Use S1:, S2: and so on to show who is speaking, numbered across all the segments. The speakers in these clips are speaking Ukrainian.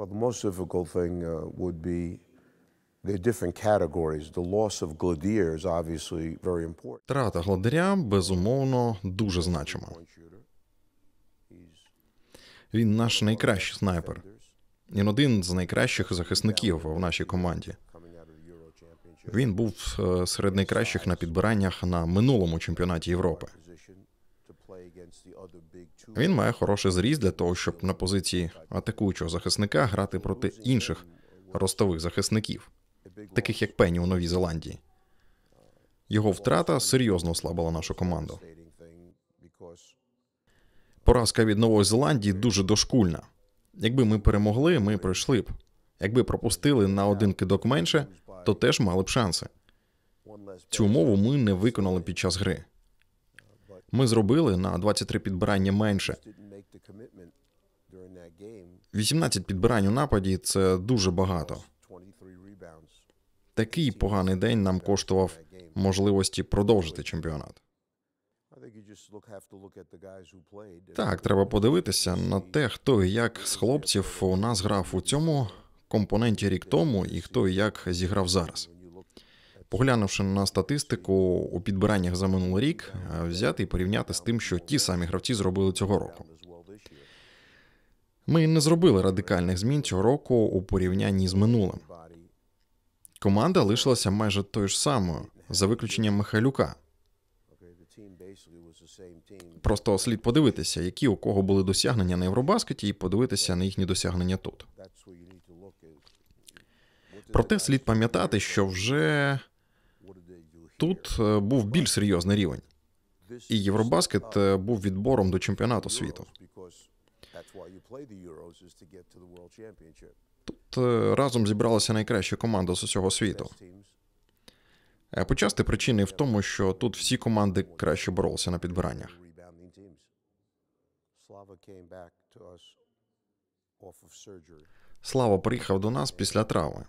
S1: Well, the most difficult thing uh, would be.
S2: Втрата гладаря безумовно дуже значима. Він наш найкращий снайпер. Він один з найкращих захисників в нашій команді. Він був е, серед найкращих на підбираннях на минулому чемпіонаті Європи. Він має хороший зріст для того, щоб на позиції атакуючого захисника грати проти інших ростових захисників, таких як Пенні у Новій Зеландії. Його втрата серйозно ослабила нашу команду. Поразка від Нової Зеландії дуже дошкульна. Якби ми перемогли, ми пройшли б. Якби пропустили на один кидок менше, то теж мали б шанси. Цю умову ми не виконали під час гри. Ми зробили на 23 підбирання менше.
S1: didn't make the commitment during that game.
S2: 18 підбирань у нападі це дуже багато.
S1: 23 rebounds.
S2: Такий поганий день нам коштував можливості продовжити чемпіонат. Так, треба подивитися на те, хто і як з хлопців у нас грав у цьому компоненті рік тому, і хто і як зіграв зараз. Поглянувши на статистику у підбираннях за минулий рік, е, взяти і порівняти з тим, що ті самі гравці зробили цього року. Ми не зробили радикальних змін цього року у порівнянні з минулим. Команда лишилася майже тою ж самою, за виключенням Михайлюка. Просто слід подивитися, які у кого були досягнення на Євробаскеті, і подивитися на їхні досягнення тут. Проте слід пам'ятати, що вже тут е, був більш серйозний рівень, і Євробаскет е, був відбором до чемпіонату світу. Тут е, разом зібралася найкраща команда з усього світу. Почасти причини в тому, що тут всі команди краще боролися на підбираннях. Слава приїхав до нас після травми.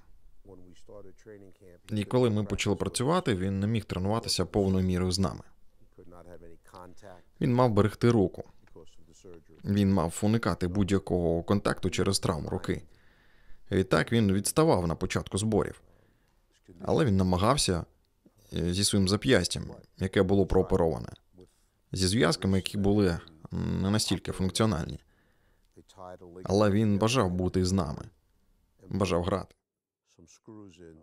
S2: І коли ми почали працювати, він не міг тренуватися повною мірою з нами. Він мав берегти руку. Він мав уникати будь-якого контакту через травму руки. Відтак він відставав на початку зборів, але він намагався е, зі своїм зап'ястям, яке було проопероване, зі зв'язками, які були не настільки функціональні. Але він бажав бути з нами, бажав грати.
S1: Some screws in.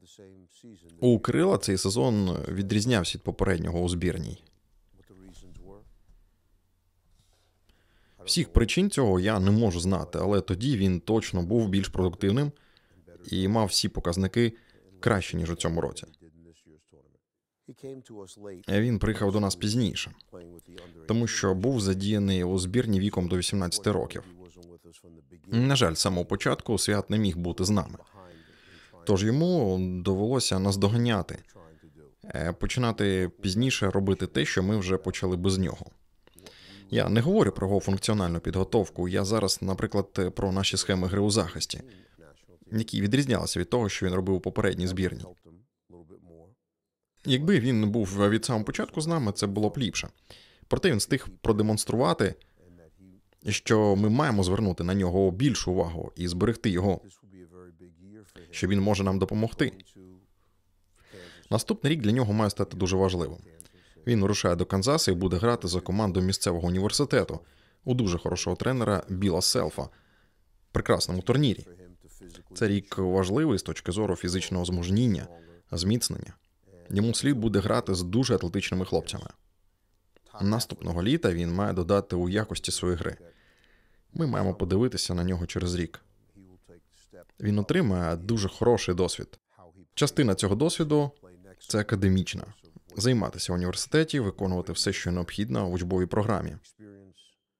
S1: The same season. this
S2: У. Крила цей сезон відрізнявся від попереднього у збірній. Всіх причин цього я не можу знати, але тоді він точно був більш продуктивним і мав всі показники краще, ніж у цьому році. Е, Він приїхав до нас пізніше, тому що був задіяний у збірні віком до 18 років. На жаль, з самого початку свят не міг бути з нами, тож йому довелося наздоганяти, е, починати пізніше робити те, що ми вже почали без нього. Я не говорю про його функціональну підготовку. Я зараз, наприклад, про наші схеми гри у захисті, які відрізнялися від того, що він робив у попередній збірні. Якби він був від самого початку з нами, це було б ліпше. Проте він встиг продемонструвати, що ми маємо звернути на нього більшу увагу і зберегти його, що він може нам допомогти. Наступний рік для нього має стати дуже важливим. Він вирушає до Канзаса і буде грати за команду місцевого університету у дуже хорошого тренера Біла Селфа. Прекрасному турнірі. Це рік важливий з точки зору фізичного змужніння, зміцнення. Йому слід буде грати з дуже атлетичними хлопцями. Наступного літа він має додати у якості своєї гри. Ми маємо подивитися на нього через рік. Він отримає дуже хороший досвід. Частина цього досвіду це академічна. Займатися в університеті, виконувати все, що необхідно в учбовій програмі.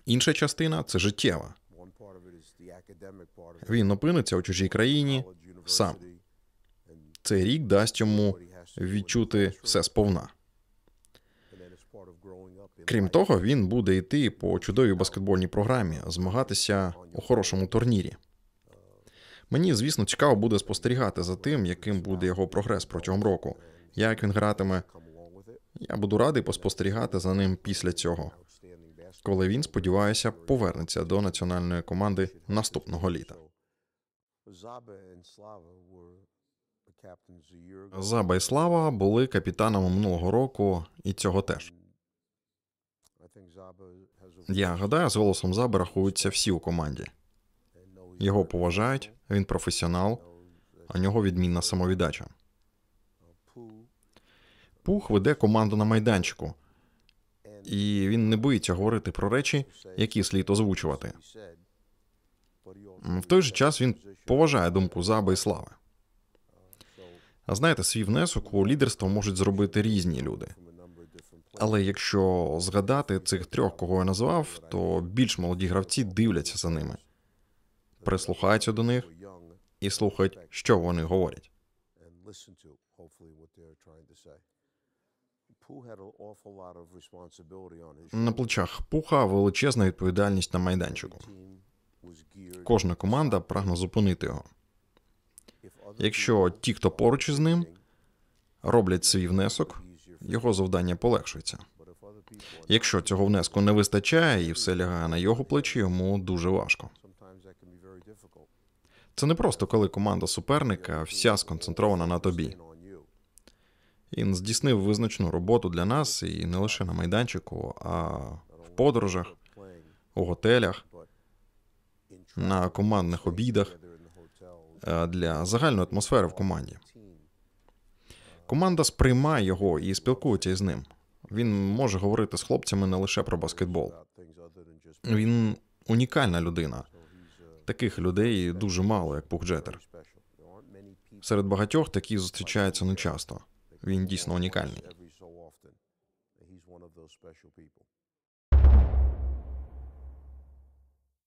S2: Інша частина це життєва. Він опиниться у чужій країні сам. Цей рік дасть йому відчути все сповна. Крім того, він буде йти по чудовій баскетбольній програмі, змагатися у хорошому турнірі. Мені, звісно, цікаво буде спостерігати за тим, яким буде його прогрес протягом року, як він гратиме. Я буду радий поспостерігати за ним після цього. Коли він, сподіваюся, повернеться до національної команди наступного літа. Заба і Слава були капітанами минулого року і цього теж. Я гадаю, з голосом Заби рахуються всі у команді. Його поважають, він професіонал, а у нього відмінна самовіддача. Пух веде команду на майданчику, і він не боїться говорити про речі, які слід озвучувати. В той же час він поважає думку Заби і Слави. А знаєте, свій внесок у лідерство можуть зробити різні люди. Але якщо згадати цих трьох, кого я назвав, то більш молоді гравці дивляться за ними, прислухаються до них і слухають, що вони говорять. На плечах пуха величезна відповідальність на майданчику. Кожна команда прагне зупинити його. Якщо ті, хто поруч із ним, роблять свій внесок, його завдання полегшується. Якщо цього внеску не вистачає і все лягає на його плечі, йому дуже важко. Це не просто коли команда суперника вся сконцентрована на тобі. Він здійснив визначну роботу для нас і не лише на майданчику, а в подорожах, у готелях, на командних обідах е, для загальної атмосфери в команді. Команда сприймає його і спілкується із ним. Він може говорити з хлопцями не лише про баскетбол. Він унікальна людина. Таких людей дуже мало, як
S1: Пухджетер.
S2: Серед багатьох такі зустрічаються нечасто. Він дійсно унікальний.